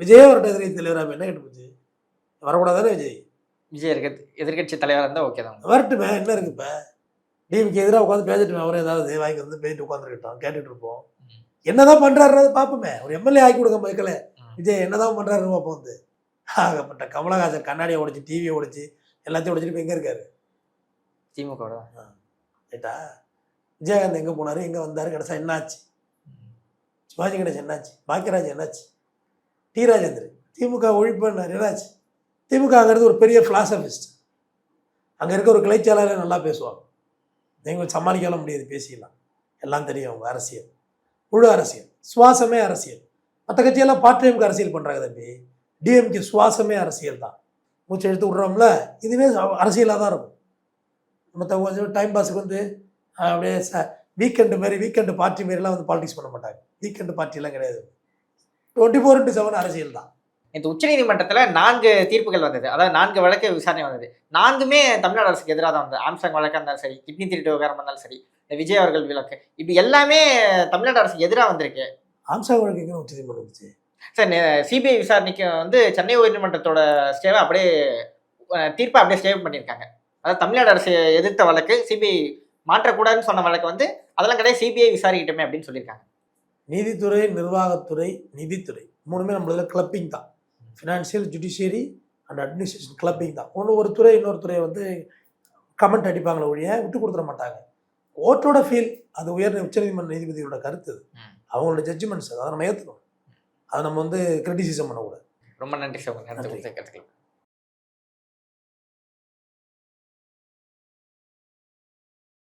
விஜயே வரட்டும் எதிர்கட்சி தலைவராக என்ன கேட்டு போச்சு? வரக்கூடாதானே விஜய்? விஜய் இருக்க எதிர்கட்சி தலைவரா இருந்தா ஓகே தான். வரட்டுமே என்ன இருக்கு இப்போ? டிஎம்கே எதிராக உட்காந்து பேசிட்டு அவரே ஏதாவது வாங்கி வந்து பேசிட்டு உட்காந்துருக்கட்டும் கேட்டுட்டு இருப்போம். என்னதான் பண்றாருன்னு பார்ப்போமே ஒரு எம்எல்ஏ ஆக்கி கொடுங்க மக்களே. விஜய் என்னதான் பண்றாருன்னு பார்ப்போம் வந்து. ஆகப்பட்ட கமலஹாசன் கண்ணாடியை உடைச்சு டிவியை உடைச்சு எல்லாத்தையும் உடைச்சிட்டு இப்போ எங்கே இருக்காரு? திமுக. ரைட்டா? விஜயகாந்த் எங்கே போனார்? எங்கே வந்தார்? கடைசா என்னாச்சு? சிவாஜி கணேசன் என்னாச்சு? பாக்கியராஜ் என்னாச்சு? டி ராஜேந்திரன். திமுக ஒழிப்புன்னார். என்னாச்சு? திமுகங்கிறது ஒரு பெரிய பிலாசபிஸ்ட் அங்கே இருக்க ஒரு கிளைச்சாளர் நல்லா பேசுவாங்க. நீங்கள் சமாளிக்கலாம் முடியாது பேசிக்கலாம். எல்லாம் தெரியும் அவங்க அரசியல். முழு அரசியல். சுவாசமே அரசியல். மற்ற கட்சியெல்லாம் பார்ட் டைமுக்கு அரசியல் பண்ணுறாங்க தம்பி. டிஎம்கே சுவாசமே அரசியல் தான். மூச்சு எடுத்து விட்றோம்ல இதுவே அரசியலாக தான் இருக்கும். மற்ற கொஞ்சம் டைம் பாஸுக்கு வந்து அப்படியே ச வீக்கெண்டு மாரி வீக்கெண்டு பார்ட்டி மாரிலாம் வந்து பாலிடிக்ஸ் பண்ண மாட்டாங்க. வீக்கெண்டு பார்ட்டிலாம் கிடையாது. டுவெண்ட்டி ஃபோர் இன்ட்டு செவன் அரசியல் தான். இந்த உச்சநீதிமன்றத்துல நான்கு தீர்ப்புகள் வந்தது. அதாவது நான்கு வழக்கு விசாரணை வந்தது. நான்குமே தமிழ்நாடு அரசுக்கு எதிராக தான் வந்தது. ஆம்சாங் வழக்கா இருந்தாலும் சரி கிட்னி திருட்டு விவகாரம் இருந்தாலும் சரி இந்த விஜய் அவர்கள் விளக்கு. இப்படி எல்லாமே தமிழ்நாடு அரசுக்கு எதிராக வந்திருக்கு. ஆம்சா வழக்கு உச்சநீதிமன்றம் வந்துச்சு? சார் சிபிஐ விசாரணைக்கு வந்து சென்னை உயர்நீதிமன்றத்தோட ஸ்டேவை அப்படியே தீர்ப்பை அப்படியே ஸ்டே பண்ணியிருக்காங்க. அதாவது தமிழ்நாடு அரசு எதிர்த்த வழக்கு சிபிஐ மாற்றக்கூடாதுன்னு சொன்ன வழக்கு வந்து அதெல்லாம் கிடையாது சிபிஐ விசாரிக்கட்டுமே அப்படின்னு சொல்லியிருக்காங்க. நீதித்துறை நிர்வாகத்துறை நிதித்துறை மூணுமே நம்மளதுல கிளப்பிங் தான். Financial judiciary and administration clubbing தான். ஒன்று ஒரு துறை இன்னொரு துறையை வந்து கமெண்ட் அடிப்பாங்களே ஒழிய விட்டு கொடுத்துட மாட்டாங்க. கோர்ட்டோட ஃபீல் அது உயர் உச்சநீதிமன்ற நீதிபதியோட கருத்து. அவங்களோட ஜட்ஜ்மெண்ட்ஸ் அதை நம்ம ஏற்றுக்கணும் அதை நம்ம வந்து கிரிட்டிசிசம் பண்ணக்கூடாது. ரொம்ப நன்றி சார். நேரத்தை கருத்துக்கள்